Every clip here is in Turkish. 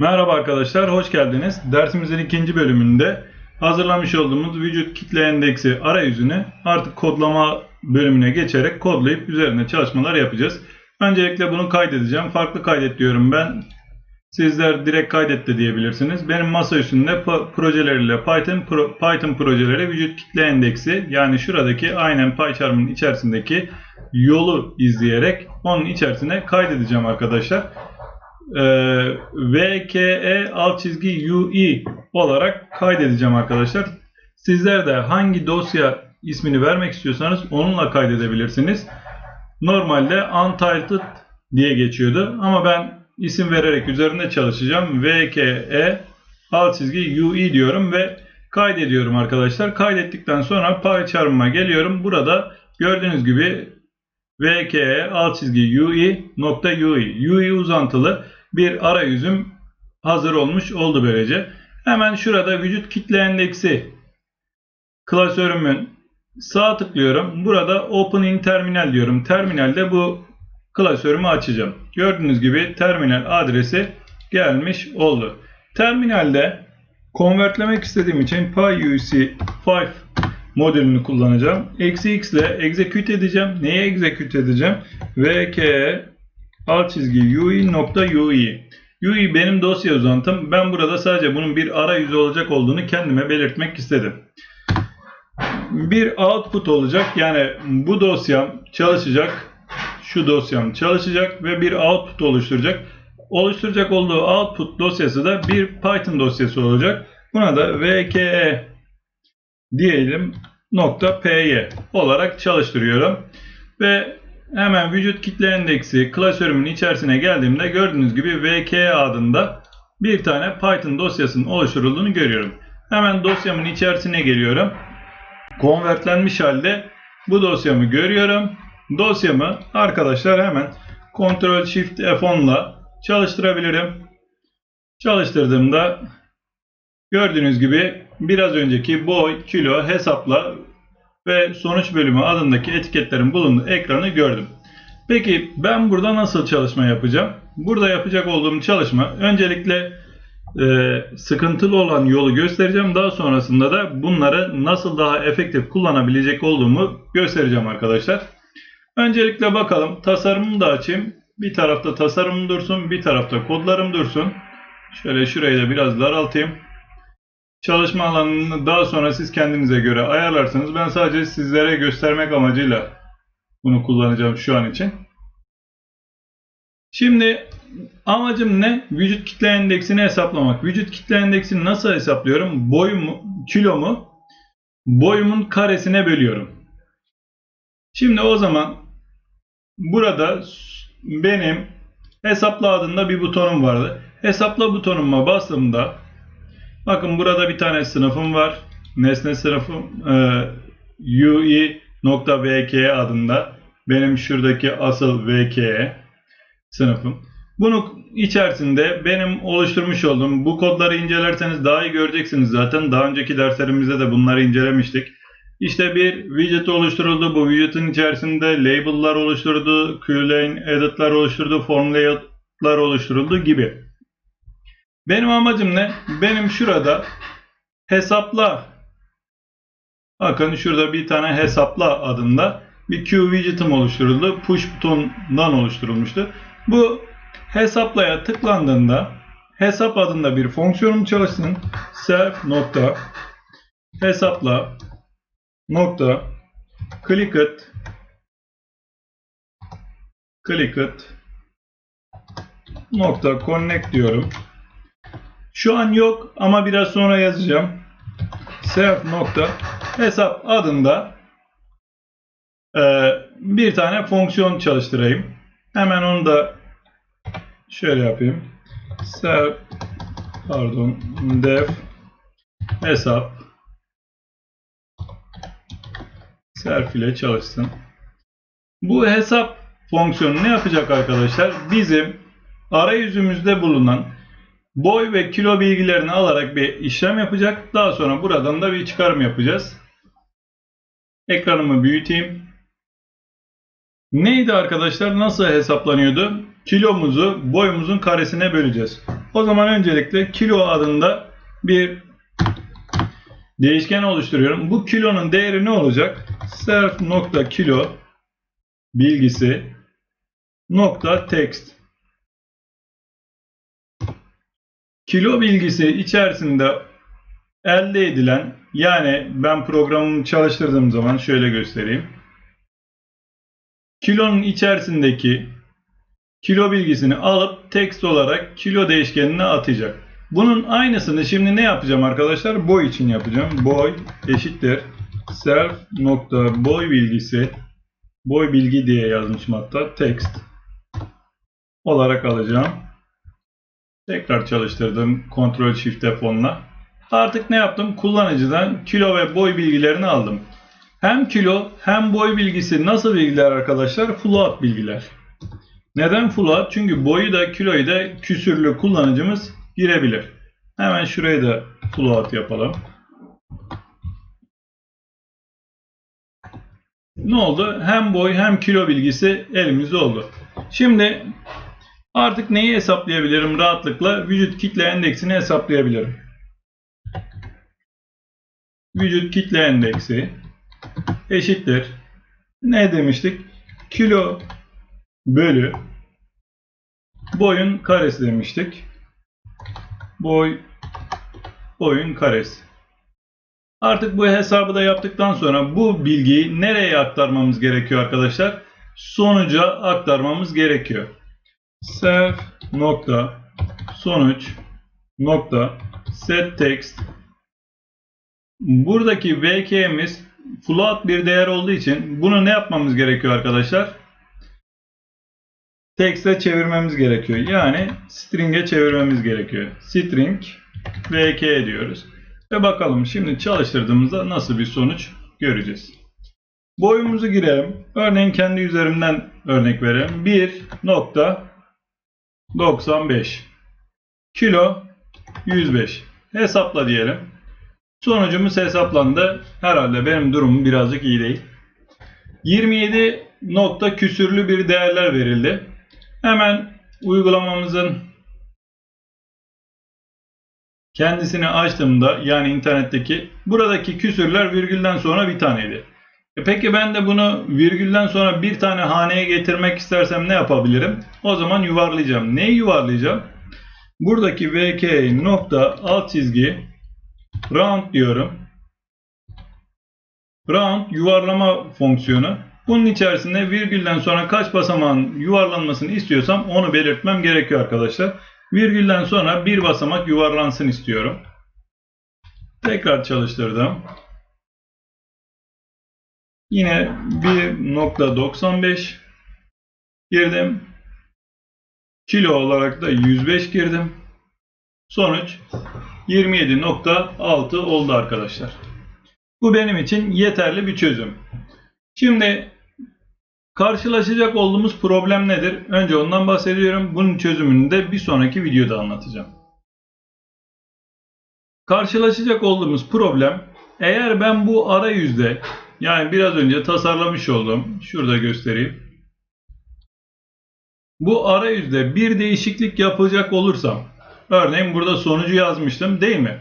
Merhaba arkadaşlar, hoş geldiniz. Dersimizin ikinci bölümünde hazırlamış olduğumuz vücut kitle endeksi arayüzünü artık kodlama bölümüne geçerek kodlayıp üzerine çalışmalar yapacağız. Öncelikle bunu kaydedeceğim. Farklı kaydet diyorum ben. Sizler direkt kaydet de diyebilirsiniz. Benim masa üstünde projeleriyle Python pro- Python projeleri vücut kitle endeksi yani şuradaki aynen PyCharm'ın içerisindeki yolu izleyerek onun içerisine kaydedeceğim arkadaşlar. Ee, VKE alt çizgi UI olarak kaydedeceğim arkadaşlar. Sizler de hangi dosya ismini vermek istiyorsanız onunla kaydedebilirsiniz. Normalde untitled diye geçiyordu ama ben isim vererek üzerinde çalışacağım. VKE alt çizgi UI diyorum ve kaydediyorum arkadaşlar. Kaydettikten sonra PyCharm'a geliyorum. Burada gördüğünüz gibi VKE alt çizgi UI nokta UI. UI uzantılı bir arayüzüm hazır olmuş oldu böylece. Hemen şurada vücut kitle endeksi klasörümün sağ tıklıyorum. Burada Open in Terminal diyorum. Terminalde bu klasörümü açacağım. Gördüğünüz gibi terminal adresi gelmiş oldu. Terminalde konvertlemek istediğim için PyUC5 modülünü kullanacağım. Eksi x ile execute edeceğim. Neye execute edeceğim? vke alt çizgi ui nokta ui. UI benim dosya uzantım. Ben burada sadece bunun bir arayüzü olacak olduğunu kendime belirtmek istedim. Bir output olacak. Yani bu dosyam çalışacak. Şu dosyam çalışacak ve bir output oluşturacak. Oluşturacak olduğu output dosyası da bir Python dosyası olacak. Buna da vke diyelim nokta py olarak çalıştırıyorum. Ve hemen vücut kitle endeksi klasörümün içerisine geldiğimde gördüğünüz gibi vk adında bir tane Python dosyasının oluşturulduğunu görüyorum. Hemen dosyamın içerisine geliyorum. Konvertlenmiş halde bu dosyamı görüyorum. Dosyamı arkadaşlar hemen Ctrl Shift F10 ile çalıştırabilirim. Çalıştırdığımda gördüğünüz gibi biraz önceki boy, kilo, hesapla ve sonuç bölümü adındaki etiketlerin bulunduğu ekranı gördüm. Peki ben burada nasıl çalışma yapacağım? Burada yapacak olduğum çalışma öncelikle e, sıkıntılı olan yolu göstereceğim. Daha sonrasında da bunları nasıl daha efektif kullanabilecek olduğumu göstereceğim arkadaşlar. Öncelikle bakalım tasarımımı da açayım. Bir tarafta tasarımım dursun, bir tarafta kodlarım dursun. Şöyle şurayı da biraz daraltayım. Çalışma alanını daha sonra siz kendinize göre ayarlarsınız. Ben sadece sizlere göstermek amacıyla bunu kullanacağım şu an için. Şimdi amacım ne? Vücut kitle endeksini hesaplamak. Vücut kitle endeksini nasıl hesaplıyorum? Boyumu, kilomu boyumun karesine bölüyorum. Şimdi o zaman burada benim hesapla adında bir butonum vardı. Hesapla butonuma bastığımda bakın burada bir tane sınıfım var. Nesne sınıfım e, UI.vk adında. Benim şuradaki asıl vk sınıfım. Bunun içerisinde benim oluşturmuş olduğum bu kodları incelerseniz daha iyi göreceksiniz zaten. Daha önceki derslerimizde de bunları incelemiştik. İşte bir widget oluşturuldu. Bu widget'in içerisinde label'lar oluşturuldu, QLane edit'lar oluşturuldu, form layout'lar oluşturuldu gibi. Benim amacım ne? Benim şurada hesapla bakın şurada bir tane hesapla adında bir Q widget'im oluşturuldu. Push butonundan oluşturulmuştu. Bu hesaplaya tıklandığında hesap adında bir fonksiyonum çalışsın. Self nokta hesapla nokta click it click it nokta connect diyorum. Şu an yok ama biraz sonra yazacağım. Self nokta hesap adında e, bir tane fonksiyon çalıştırayım. Hemen onu da şöyle yapayım. Self pardon def hesap self ile çalışsın. Bu hesap fonksiyonu ne yapacak arkadaşlar? Bizim arayüzümüzde bulunan boy ve kilo bilgilerini alarak bir işlem yapacak. Daha sonra buradan da bir çıkarım yapacağız. Ekranımı büyüteyim. Neydi arkadaşlar? Nasıl hesaplanıyordu? Kilomuzu boyumuzun karesine böleceğiz. O zaman öncelikle kilo adında bir değişken oluşturuyorum. Bu kilonun değeri ne olacak? Self nokta kilo bilgisi nokta text. Kilo bilgisi içerisinde elde edilen yani ben programımı çalıştırdığım zaman şöyle göstereyim. Kilonun içerisindeki kilo bilgisini alıp text olarak kilo değişkenine atacak. Bunun aynısını şimdi ne yapacağım arkadaşlar? Boy için yapacağım. Boy eşittir self nokta boy bilgisi boy bilgi diye yazmışım hatta text olarak alacağım. Tekrar çalıştırdım Ctrl Shift F10'la. Artık ne yaptım? Kullanıcıdan kilo ve boy bilgilerini aldım. Hem kilo hem boy bilgisi nasıl bilgiler arkadaşlar? Float bilgiler. Neden float? Çünkü boyu da kiloyu da küsürlü kullanıcımız girebilir. Hemen şurayı da float yapalım. Ne oldu? Hem boy hem kilo bilgisi elimizde oldu. Şimdi artık neyi hesaplayabilirim rahatlıkla? Vücut kitle endeksini hesaplayabilirim. Vücut kitle endeksi eşittir. Ne demiştik? Kilo bölü boyun karesi demiştik. Boy boyun karesi. Artık bu hesabı da yaptıktan sonra bu bilgiyi nereye aktarmamız gerekiyor arkadaşlar? Sonuca aktarmamız gerekiyor. Self nokta sonuç nokta set text buradaki vk'miz float bir değer olduğu için bunu ne yapmamız gerekiyor arkadaşlar? Text'e çevirmemiz gerekiyor. Yani string'e çevirmemiz gerekiyor. String vk diyoruz. Ve bakalım şimdi çalıştırdığımızda nasıl bir sonuç göreceğiz. Boyumuzu girelim. Örneğin kendi üzerimden örnek verelim. 1.95 Kilo 105. Hesapla diyelim. Sonucumuz hesaplandı. Herhalde benim durumum birazcık iyi değil. 27 nokta küsürlü bir değerler verildi. Hemen uygulamamızın kendisini açtığımda yani internetteki buradaki küsürler virgülden sonra bir taneydi. E peki ben de bunu virgülden sonra bir tane haneye getirmek istersem ne yapabilirim? O zaman yuvarlayacağım. Neyi yuvarlayacağım? Buradaki vk nokta alt çizgi round diyorum. Round yuvarlama fonksiyonu. Bunun içerisinde virgülden sonra kaç basamağın yuvarlanmasını istiyorsam onu belirtmem gerekiyor arkadaşlar. Virgülden sonra bir basamak yuvarlansın istiyorum. Tekrar çalıştırdım. Yine 1.95 girdim. Kilo olarak da 105 girdim. Sonuç 27.6 oldu arkadaşlar. Bu benim için yeterli bir çözüm. Şimdi karşılaşacak olduğumuz problem nedir? Önce ondan bahsediyorum. Bunun çözümünü de bir sonraki videoda anlatacağım. Karşılaşacak olduğumuz problem eğer ben bu arayüzde yani biraz önce tasarlamış olduğum şurada göstereyim. Bu arayüzde bir değişiklik yapacak olursam örneğin burada sonucu yazmıştım değil mi?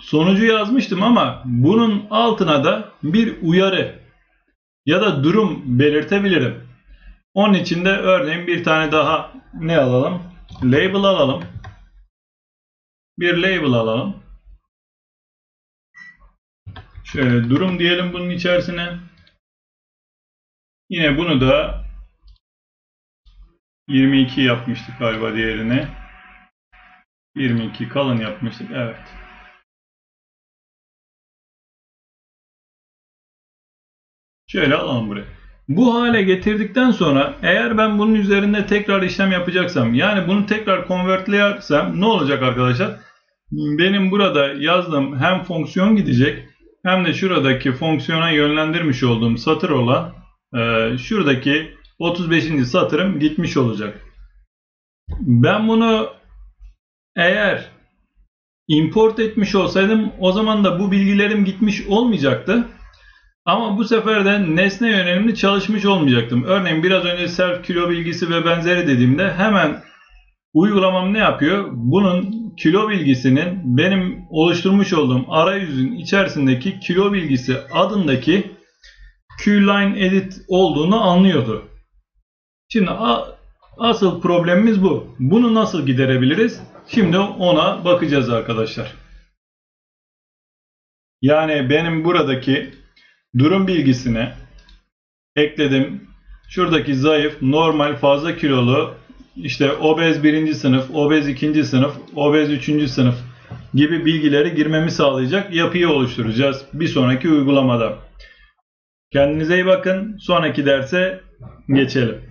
Sonucu yazmıştım ama bunun altına da bir uyarı ya da durum belirtebilirim. Onun için de örneğin bir tane daha ne alalım? Label alalım. Bir label alalım. Şöyle durum diyelim bunun içerisine. Yine bunu da 22 yapmıştık galiba diğerine. 22 kalın yapmıştık. Evet. Şöyle alalım buraya. Bu hale getirdikten sonra eğer ben bunun üzerinde tekrar işlem yapacaksam yani bunu tekrar convertlersem ne olacak arkadaşlar? Benim burada yazdığım hem fonksiyon gidecek hem de şuradaki fonksiyona yönlendirmiş olduğum satır olan e, şuradaki 35. satırım gitmiş olacak. Ben bunu eğer import etmiş olsaydım o zaman da bu bilgilerim gitmiş olmayacaktı. Ama bu sefer de nesne yönelimli çalışmış olmayacaktım. Örneğin biraz önce self kilo bilgisi ve benzeri dediğimde hemen Uygulamam ne yapıyor? Bunun kilo bilgisinin benim oluşturmuş olduğum arayüzün içerisindeki kilo bilgisi adındaki Q-Line Edit olduğunu anlıyordu. Şimdi asıl problemimiz bu. Bunu nasıl giderebiliriz? Şimdi ona bakacağız arkadaşlar. Yani benim buradaki durum bilgisine ekledim. Şuradaki zayıf, normal, fazla kilolu, işte obez birinci sınıf, obez ikinci sınıf, obez üçüncü sınıf gibi bilgileri girmemi sağlayacak yapıyı oluşturacağız bir sonraki uygulamada. Kendinize iyi bakın. Sonraki derse geçelim.